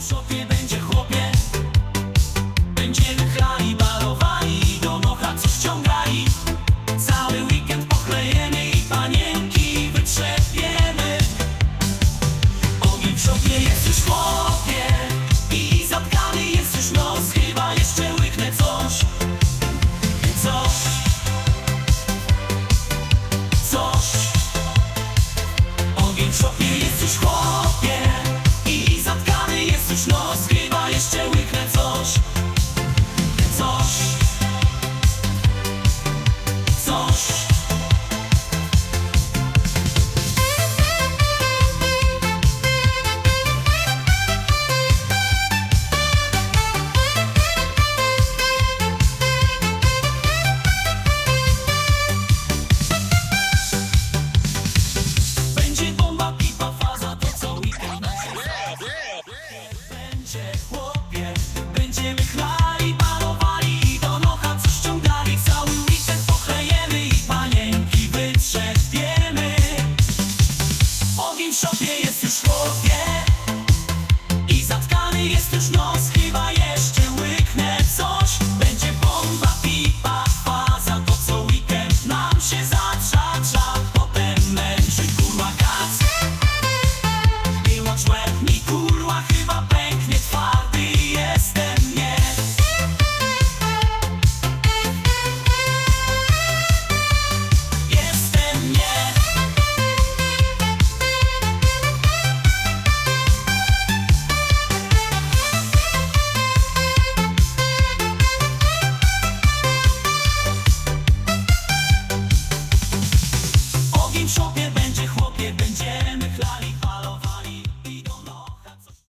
W szopie będzie chłopie. Będziemy chlali, balowali Do nocha coś ściągali. Cały weekend pochlejemy I panienki wytrzepiemy. Ogień w szopie jest już chłopie I zatkany jest już nos. Chyba jeszcze łyknę coś. Coś. Coś. Ogień w szopie Chłopie. Będziemy chlali, balowali I do nocha coś ściągali. Cały weekend pochlejemy I panienki wytrzepiemy. Ogień w szopie jest już chłopie. I zatkany jest już nos shopping.